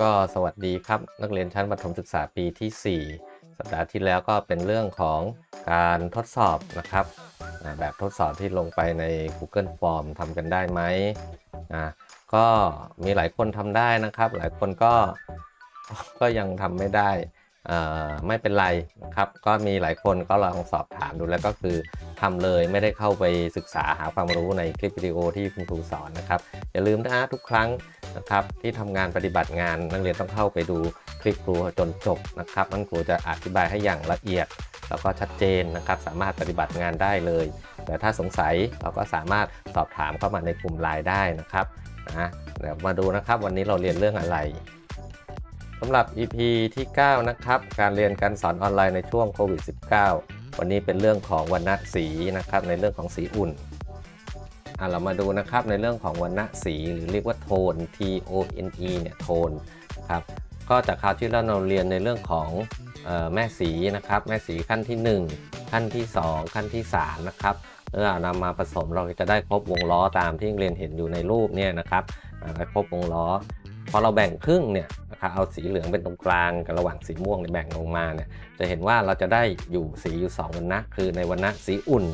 ก็สวัสดีครับนักเรียนชั้นประถมศึกษาปีที่ 4 สัปดาห์ที่แล้วก็เป็นเรื่องของการทดสอบนะครับ แบบทดสอบที่ลงไปใน Google Form ทำกันได้ไหมก็มีหลายคนทำได้นะครับ หลายคนก็ ก็ยังทำไม่ได้ไม่เป็นไรนะครับ ก็มีหลายคนก็ลองสอบถามดูแล้วก็คือทำเลยไม่ได้เข้าไปศึกษาหาความรู้ในคลิปวิดีโอที่คุณครูสอนนะครับ อย่าลืมนะทุกครั้งนะครับที่ทำงานปฏิบัติงานนักเรียนต้องเข้าไปดูคลิปครูจนจบนะครับนั่นครูจะอธิบายให้อย่างละเอียด แล้วก็ชัดเจนนะครับ สามารถปฏิบัติงานได้เลย แต่ถ้าสงสัยเราก็สามารถสอบถามเข้ามาในกลุ่มไลน์ได้นะครับนะเดี๋ยวมาดูนะครับ วันนี้เราเรียนเรื่องอะไร สำหรับ EP ที่ 9 นะครับ การเรียนการสอนออนไลน์ในช่วงโควิด -19 วันนี้เป็นเรื่องของวรรณสีนะครับ ในเรื่องของสีอุ่นอะเรามาดูนะครับในเรื่องของวรรณสีหรือเรียกว่าโทน T O N E เนี่ยโทนครับก็จากคราวที่แล้วเราเรียนในเรื่องของเออแม่สีนะครับ แม่สีขั้นที่ 1 ขั้นที่ 2 ขั้นที่ 3 นะครับเมื่อเอานำมาผสมเราจะได้ครบวงล้อตามที่เรียนเห็นอยู่ในรูปเนี่ยนะครับอ่าได้ครบวงล้อพอเราแบ่งครึ่งเนี่ย นะครับเอาสีเหลืองเป็นตรงกลางกับระหว่างสีม่วงเนี่ยแบ่งลงมาเนี่ยจะเห็นว่าเราจะได้อยู่สีอยู่2วรรณะคือในวรรณะสีอุ่น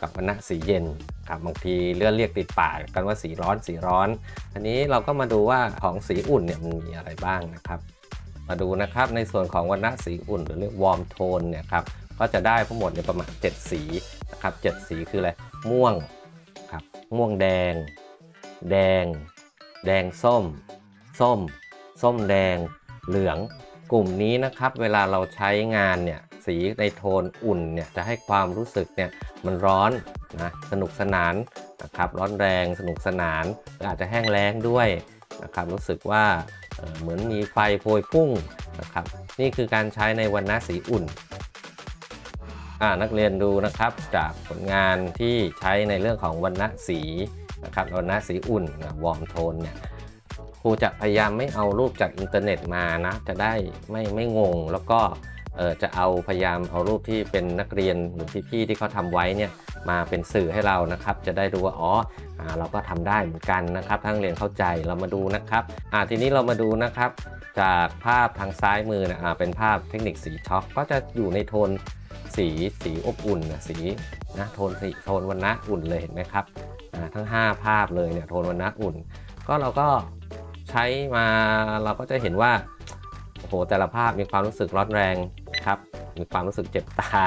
กับวรรณะสีเย็นครับบางทีเลื่อนเรียกติดปากกันว่าสีร้อนสีร้อน อันนี้เราก็มาดูว่าของสีอุ่นเนี่ยมันมีอะไรบ้างนะครับ มาดูนะครับในส่วนของวรรณะสีอุ่น หรือเรียกวอร์มโทนเนี่ยครับก็จะได้ทั้งหมดเนี่ยประมาณ 7 สีนะครับ7สีคืออะไรม่วงครับม่วงแดง แดง แดงส้ม ส้ม ส้มแดงเหลือง กลุ่มนี้นะครับ เวลาเราใช้งานเนี่ยสีในโทนอุ่นเนี่ยจะให้ความรู้สึกเนี่ยมันร้อนนะสนุกสนานนะครับร้อนแรงสนุกสนานอาจจะแห้งแล้งด้วยนะครับรู้สึกว่าเเหมือนมีไฟโพยพุ่งนะครับนี่คือการใช้ในวรรณะสีอุ่นนักเรียนดูนะครับจากผลงานที่ใช้ในเรื่องของวรรณะสีนะครับวรรณะสีอุ่นวอร์มโทนเนี่ย ครูจะพยายามไม่เอารูปจากอินเทอร์เน็ตมานะจะได้ไม่ไม่งง แล้วก็จะเอาพยายามเอารูปที่เป็นนักเรียนหรือพี่ๆที่เขาทำไว้เนี่ยมาเป็นสื่อให้เรานะครับ จะได้ดูว่าอ๋อเราก็ทำได้เหมือนกันนะครับทั้งเรียนเข้าใจเรามาดูนะครับทีนี้เรามาดูนะครับ จากภาพทางซ้ายมือนะอ่าเป็นภาพเทคนิคสีช็อคก็จะอยู่ในโทนสีสีอบอุ่นนะสีนะโทนสีโทนวันนะอุ่นเลยเห็นไหมครับทั้ง 5 ภาพเลยเนี่ยโทนวันนะอุ่น ก็เราก็ ใช้มาเราก็จะเห็นว่าโอ้โหแต่ละภาพมีความรู้สึกร้อนแรงครับ มีความรู้สึกเจ็บตา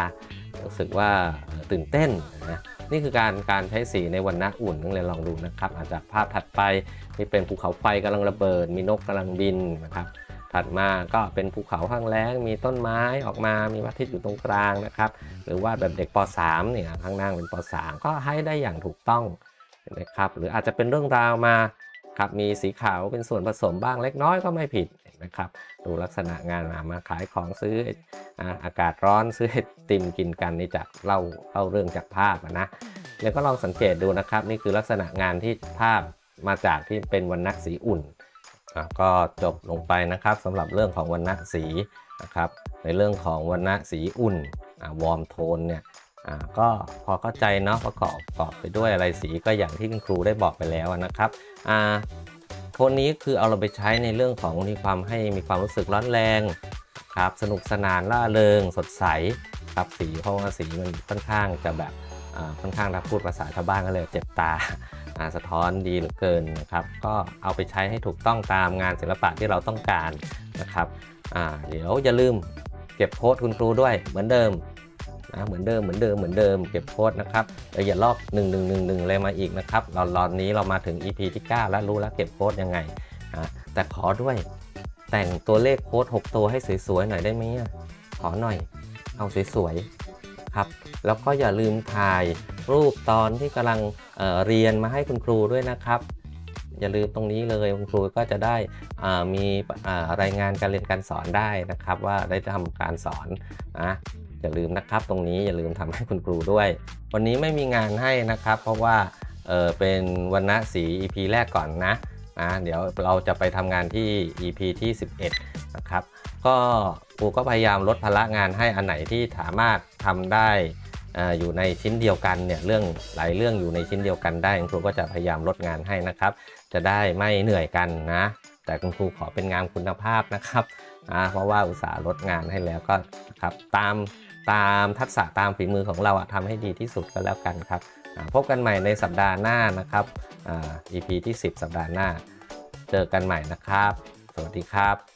รู้สึกว่าตื่นเต้นนะนี่คือการการใช้สีในวันณะอุ่นนักเรียนลองดูนะครับ อาจจากภาพถัดไปนี่เป็นภูเขาไฟกำลังระเบิด มีนกกำลังบินนะครับ ถัดมาก็เป็นภูเขาข้างแล้ง มีต้นไม้ออกมา มีพระอาทิตอยู่ตรงกลางนะครับ หรือว่าแบบเด็กป .3 เนี่ยข้างล่างเป็นป .3 ก็ให้ได้อย่างถูกต้องนไหมครับ หรืออาจจะเป็นเรื่องราวมา ครับมีสีขาวเป็นส่วนผสมบ้างเล็กน้อยก็ไม่ผิดนไหมครับ ดูลักษณะงานมาขายของซื้ออาอากาศร้อนซื้อติมกินกันนี่จากเล่าเล่าเรื่องจากภาพอะนะแล้วก็ลองสังเกตดูนะครับ นี่คือลักษณะงานที่ภาพมาจากที่เป็นวรรณะสีอุ่นก็จบลงไปนะครับสำหรับเรื่องของวรรณะสีนะครับในเรื่องของวรรณะสีอุ่นวอร์มโทนเนี่ย อ่าก็พอเข้าใจเนาะประกอบประกอบไปด้วยอะไรสีก็อย่างที่คุณครูได้บอกไปแล้วนะครับอ่าโทนนี้คือเอาเราไปใช้ในเรื่องของมีความให้มีความรู้สึกร้อนแรงครับสนุกสนานล่าเริงสดใสครับสีเพราะว่าสีมันค่อนข้างจะแบบอ่าค่อนข้างถ้าพูดภาษาชาวบ้านก็เลยเจ็บตาอ่าสะท้อนดีเหลือเกินนะครับก็เอาไปใช้ให้ถูกต้องตามงานศิลปะที่เราต้องการนะครับอ่าเดี๋ยวอย่าลืมเก็บโค้ดคุณครูด้วยเหมือนเดิม นะเหมือนเดิมเหมือนเดิมเหมือนเดิมเก็บโค้ดนะครับแล้วอย่าลอก1 1 1 1เลยมาอีกนะครับเราตอนนี้เรามาถึง EP ที่ 9 แล้วรู้แล้วเก็บโค้ดยังไงนะแต่ขอด้วยแต่งตัวเลขโค้ด 6 ตัวให้สวยๆหน่อยได้ไหมขอหน่อยเอาสวยๆครับ แล้วก็อย่าลืมถ่ายรูปตอนที่กำลังเเรียนมาให้คุณครูด้วยนะครับ อย่าลืมตรงนี้เลยคุณครูก็จะได้มีรายงานการเรียนการสอนได้นะครับ ว่าได้ทำการสอนนะ อย่าลืมนะครับ ตรงนี้อย่าลืมทำให้คุณครูด้วย วันนี้ไม่มีงานให้นะครับ เพราะว่าเออเป็นวันณะสี EP แรกก่อนนะนะเดี๋ยวเราจะไปทำงานที่ EP ที่ 11 นะครับ ก็ครูก็พยายามลดภาระงานให้อันไหนที่สามารถทำได้อ่ออยู่ในชิ้นเดียวกันเนี่ยเรื่องหลายเรื่องอยู่ในชิ้นเดียวกันได้คุณครูก็จะพยายามลดงานให้นะครับ จะได้ไม่เหนื่อยกันนะ แต่คุณครูขอเป็นงานคุณภาพนะครับ อ่าเพราะว่าอุตส่าห์ลดงานให้แล้วก็ครับตามตามทักษะตามฝีมือของเราทำให้ดีที่สุดก็แล้วกันครับพบกันใหม่ในสัปดาห์หน้านะครับอ่า EP ที่ 10 สัปดาห์หน้า เจอกันใหม่นะครับ สวัสดีครับ